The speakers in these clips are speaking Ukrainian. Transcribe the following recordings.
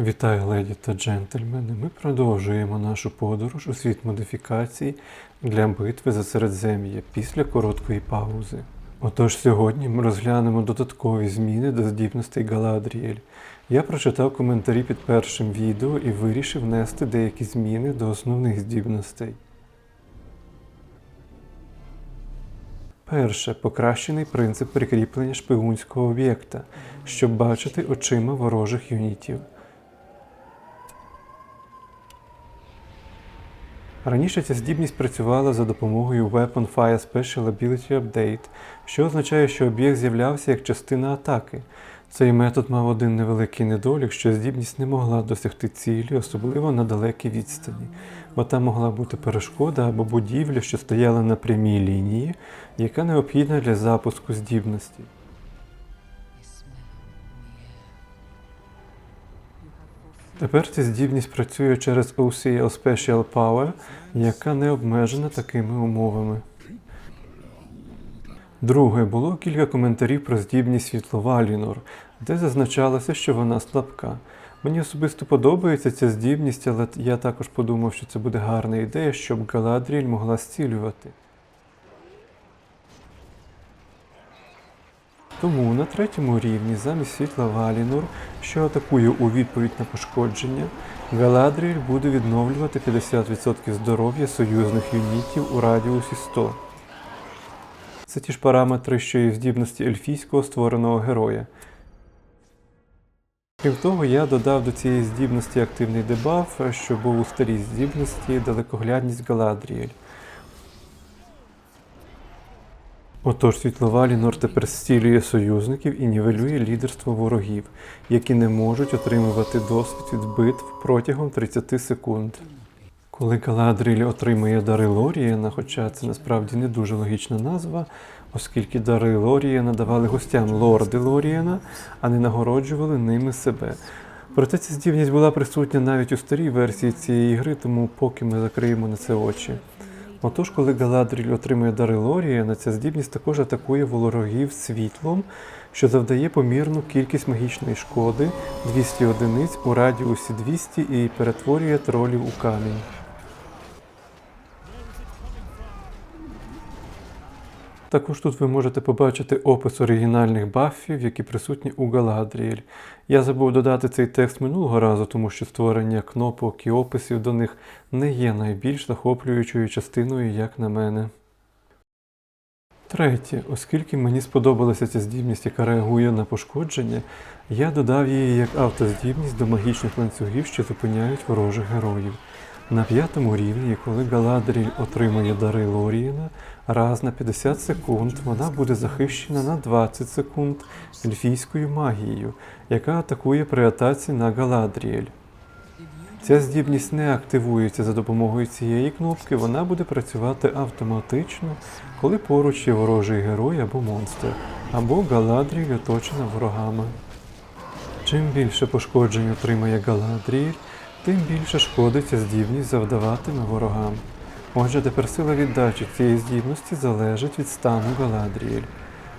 Вітаю, леді та джентльмени. Ми продовжуємо нашу подорож у світ модифікацій для битви за Середзем'я після короткої паузи. Отож сьогодні ми розглянемо додаткові зміни до здібностей Галадріель. Я прочитав коментарі під першим відео і вирішив внести деякі зміни до основних здібностей. Перше покращений принцип прикріплення шпигунського об'єкта, щоб бачити очима ворожих юнітів. Раніше ця здібність працювала за допомогою Weapon Fire Special Ability Update, що означає, що об'єкт з'являвся як частина атаки. Цей метод мав один невеликий недолік, що здібність не могла досягти цілі, особливо на далекій відстані, бо там могла бути перешкода або будівля, що стояла на прямій лінії, яка необхідна для запуску здібності. Тепер ця здібність працює через OCL Special Power, яка не обмежена такими умовами. Друге, було кілька коментарів про здібність світлова Лінор, де зазначалося, що вона слабка. Мені особисто подобається ця здібність, але я також подумав, що це буде гарна ідея, щоб Галадріель могла зцілювати. Тому на третьому рівні замість світла Валінур, що атакує у відповідь на пошкодження, Галадріель буде відновлювати 50% здоров'я союзних юнітів у радіусі 100. Це ті ж параметри, що і здібності ельфійського створеного героя. Крім того, я додав до цієї здібності активний дебаф, що був у старій здібності далекоглядність Галадріель. Отож, світлова Лінор тепер зцілює союзників і нівелює лідерство ворогів, які не можуть отримувати досвід від битв протягом 30 секунд. Коли Галадріль отримує дари Лорієна, хоча це насправді не дуже логічна назва, оскільки дари Лорієна давали гостям лорди Лорієна, а не нагороджували ними себе. Проте ця здібність була присутня навіть у старій версії цієї гри, тому поки ми закриємо на це очі. Отож, коли Галадріль отримує дари Лорієна, ця здібність також атакує ворогів світлом, що завдає помірну кількість магічної шкоди 200 одиниць у радіусі 200 і перетворює тролів у камінь. Також тут ви можете побачити опис оригінальних бафів, які присутні у Галадріель. Я забув додати цей текст минулого разу, тому що створення кнопок і описів до них не є найбільш захоплюючою частиною, як на мене. Третє, оскільки мені сподобалася ця здібність, яка реагує на пошкодження, я додав її як автоздібність до магічних ланцюгів, що зупиняють ворожих героїв. На п'ятому рівні, коли Галадріль отримує дари Лорієна, раз на 50 секунд вона буде захищена на 20 секунд ельфійською магією, яка атакує при атаці на Галадріель. Ця здібність не активується за допомогою цієї кнопки, вона буде працювати автоматично, коли поруч є ворожий герой або монстр, або Галадріель оточена ворогами. Чим більше пошкоджень отримає Галадріель, тим більше шкоди ця здібність завдаватиме ворогам. Отже, тепер сила віддачі цієї здібності залежить від стану Галадріель.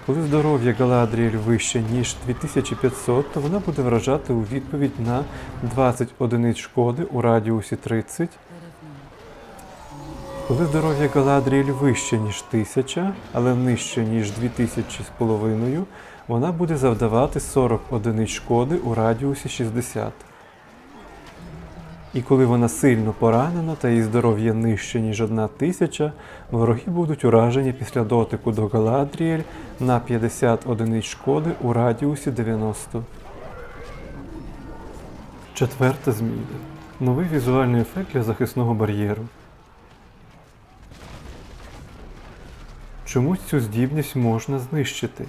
Коли здоров'я Галадріель вище, ніж 2500, то вона буде вражати у відповідь на 20 одиниць шкоди у радіусі 30. Коли здоров'я Галадріель вище, ніж 1000, але нижче, ніж 2000 з половиною, вона буде завдавати 40 одиниць шкоди у радіусі 60. І коли вона сильно поранена та її здоров'я нижче, ніж одна тисяча, вороги будуть уражені після дотику до Галадріель на 50 одиниць шкоди у радіусі 90. Четверта зміна. Новий візуальний ефект для захисного бар'єру. Чомусь цю здібність можна знищити.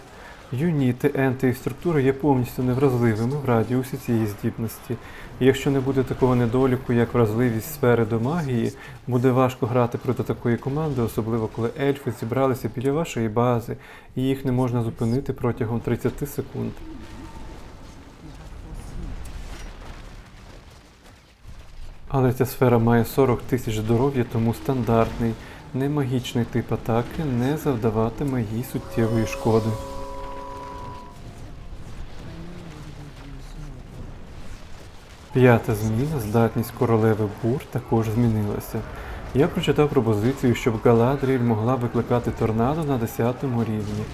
Юніти, енти і структури є повністю невразливими в радіусі цієї здібності. І якщо не буде такого недоліку, як вразливість сфери до магії, буде важко грати проти такої команди, особливо коли ельфи зібралися біля вашої бази, і їх не можна зупинити протягом 30 секунд. Але ця сфера має 40 тисяч здоров'я, тому стандартний, немагічний тип атаки не завдаватиме їй суттєвої шкоди. П'ята зміна, здатність королеви бур, також змінилася. Я прочитав пропозицію, щоб Галадріель могла викликати торнадо на 10 рівні.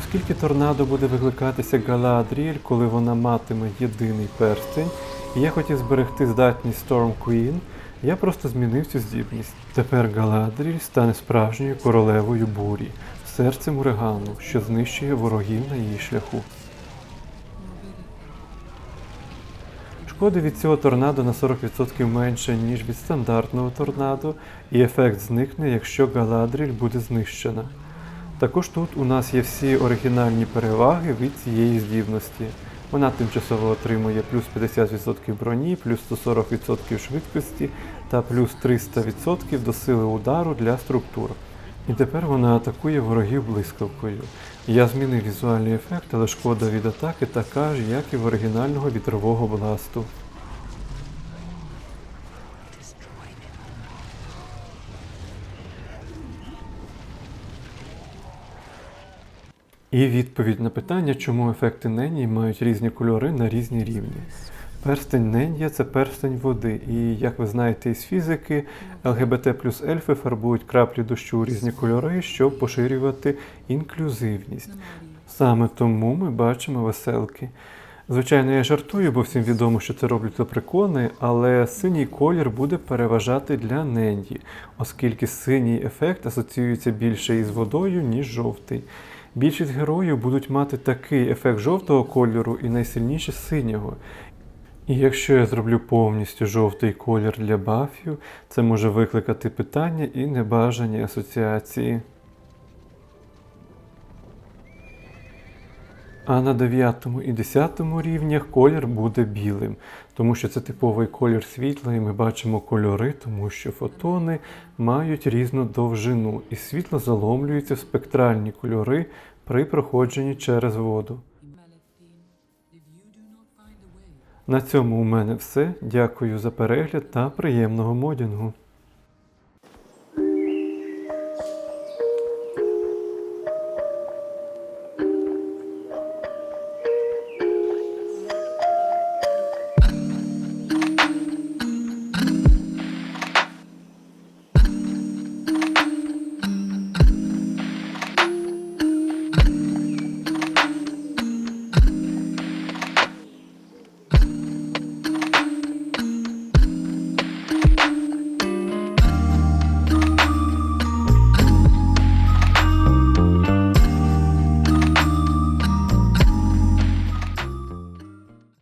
Оскільки торнадо буде викликатися Галадріель, коли вона матиме єдиний перстень, і я хотів зберегти здатність Storm Queen, я просто змінив цю здібність. Тепер Галадріель стане справжньою королевою бурі, серцем урагану, що знищує ворогів на її шляху. Шкоди від цього торнадо на 40% менше, ніж від стандартного торнадо, і ефект зникне, якщо Галадріль буде знищена. Також тут у нас є всі оригінальні переваги від цієї здібності. Вона тимчасово отримує плюс 50% броні, плюс 140% швидкості та плюс 300% до сили удару для структур. І тепер вона атакує ворогів блискавкою. Я змінив візуальний ефект, але шкода від атаки така ж, як і в оригінального вітрового бласту. І відповідь на питання, чому ефекти Ненії мають різні кольори на різні рівні. Перстень Ненія це перстень води, і як ви знаєте із фізики, ЛГБТ плюс ельфи фарбують краплі дощу у різні кольори, щоб поширювати інклюзивність. Саме тому ми бачимо веселки. Звичайно, я жартую, бо всім відомо, що це роблять за приколи, але синій колір буде переважати для Ненді, оскільки синій ефект асоціюється більше із водою, ніж жовтий. Більшість героїв будуть мати такий ефект жовтого кольору і найсильніші синього. І якщо я зроблю повністю жовтий колір для бафів, це може викликати питання і небажані асоціації. А на 9 і 10 рівнях колір буде білим, тому що це типовий колір світла, і ми бачимо кольори, тому що фотони мають різну довжину, і світло заломлюється в спектральні кольори при проходженні через воду. На цьому у мене все. Дякую за перегляд та приємного модінгу.